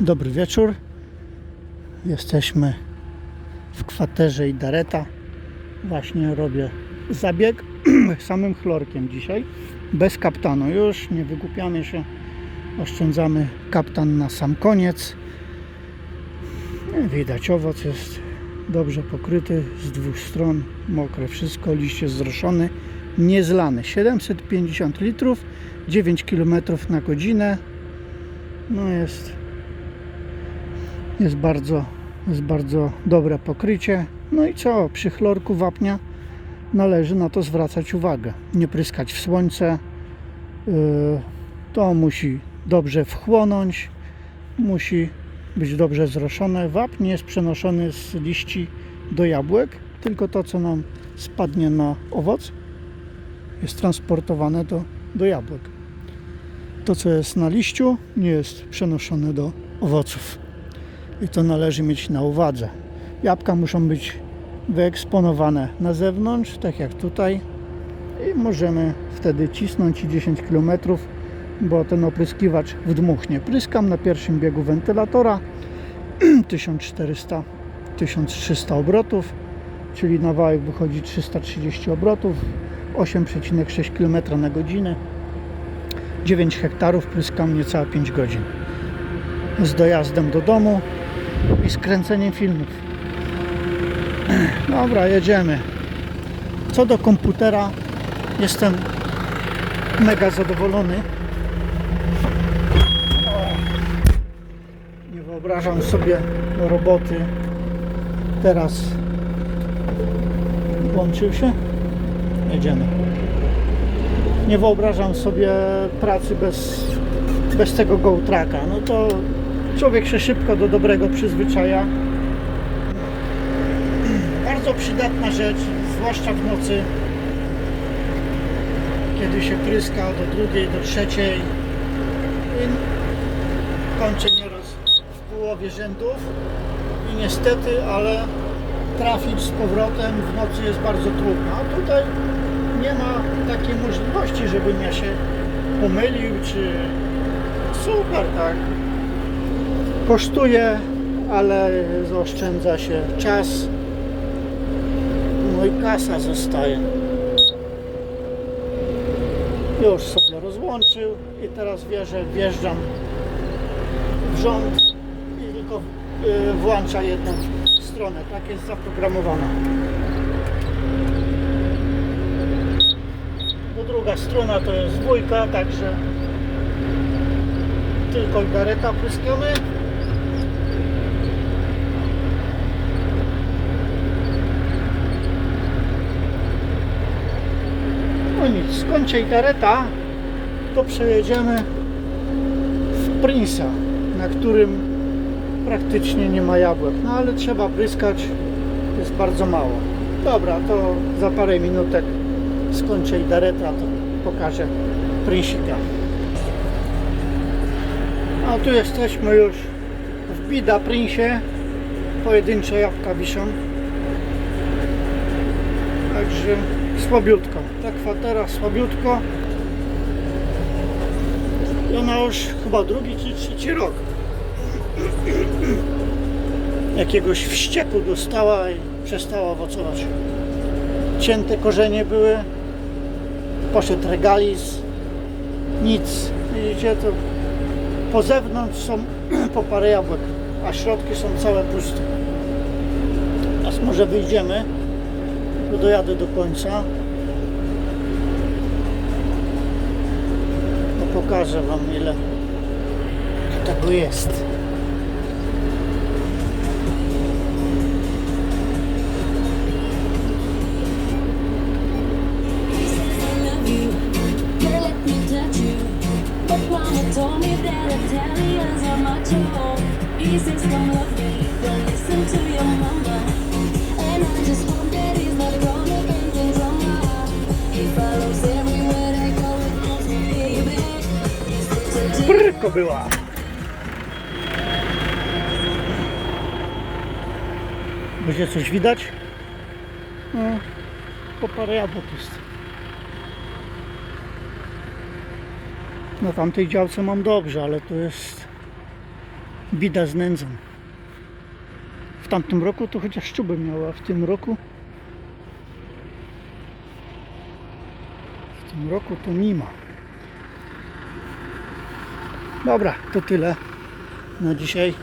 Dobry wieczór. Jesteśmy w kwaterze Idareta. Właśnie robię zabieg samym chlorkiem dzisiaj. Bez kaptanu. Już nie wygłupiamy się. Oszczędzamy kaptan na sam koniec. Widać, owoc jest dobrze pokryty z dwóch stron. Mokre wszystko, liście zroszony, niezlany. 750 litrów, 9 km na godzinę. No jest jest bardzo, jest bardzo dobre pokrycie. No i co? Przy chlorku wapnia należy na to zwracać uwagę. Nie pryskać w słońce. Yy, To musi dobrze wchłonąć. Musi być dobrze zroszone. Wapń jest przenoszony z liści do jabłek. Tylko to, co nam spadnie na owoc, jest transportowane do, do jabłek. To, co jest na liściu, nie jest przenoszone do owoców i to należy mieć na uwadze. Jabłka muszą być wyeksponowane na zewnątrz, tak jak tutaj i możemy wtedy cisnąć i 10 km, bo ten opryskiwacz wdmuchnie. Pryskam na pierwszym biegu wentylatora 1400-1300 obrotów, czyli na wałek wychodzi 330 obrotów, 8,6 km na godzinę. 9 hektarów pryskam niecałe 5 godzin z dojazdem do domu i skręceniem filmów. Dobra, jedziemy. Co do komputera, jestem mega zadowolony. Nie wyobrażam sobie roboty. Teraz włączył się. Jedziemy. Nie wyobrażam sobie pracy bez, bez tego go tracka. No to człowiek się szybko do dobrego przyzwyczaja. Bardzo przydatna rzecz, zwłaszcza w nocy, kiedy się pryska do drugiej, do trzeciej. I kończę nieraz w połowie rzędów i niestety, ale trafić z powrotem w nocy jest bardzo trudno. A tutaj nie ma takiej możliwości, żebym ja się pomylił, czy super, tak. Kosztuje, ale zaoszczędza się czas. No i kasa zostaje. Już sobie rozłączył i teraz wie, że wjeżdżam w rząd i tylko y, włącza jedną stronę. Tak jest zaprogramowana. No druga strona to jest dwójka, także tylko gareta pryskamy. No nic, to przejedziemy w Prince'a, na którym praktycznie nie ma jabłek. No ale trzeba pryskać, jest bardzo mało. Dobra, to za parę minutek skończę i dareta, to pokażę Prinsika. A tu jesteśmy już w Bida Prinsie. Pojedyncze jabłka wiszą. Także słabiutko. Ta kwatera słabiutko. I ona już chyba drugi czy trzeci rok. Jakiegoś wścieku dostała i przestała owocować. Cięte korzenie były. Poszedł regaliz. Nic. Widzicie, to po zewnątrz są po parę jabłek, a środki są całe puste. Teraz może wyjdziemy, bo dojadę do końca. No pokażę Wam ile tego jest. told me that Italians are me, but listen to Brko była! Będzie coś widać? No, po parę jabłek jest. Na tamtej działce mam dobrze, ale tu jest Bida z nędzą. W tamtym roku to chociaż szczuby miała, a w tym roku w tym roku to nie ma. Dobra, to tyle na dzisiaj.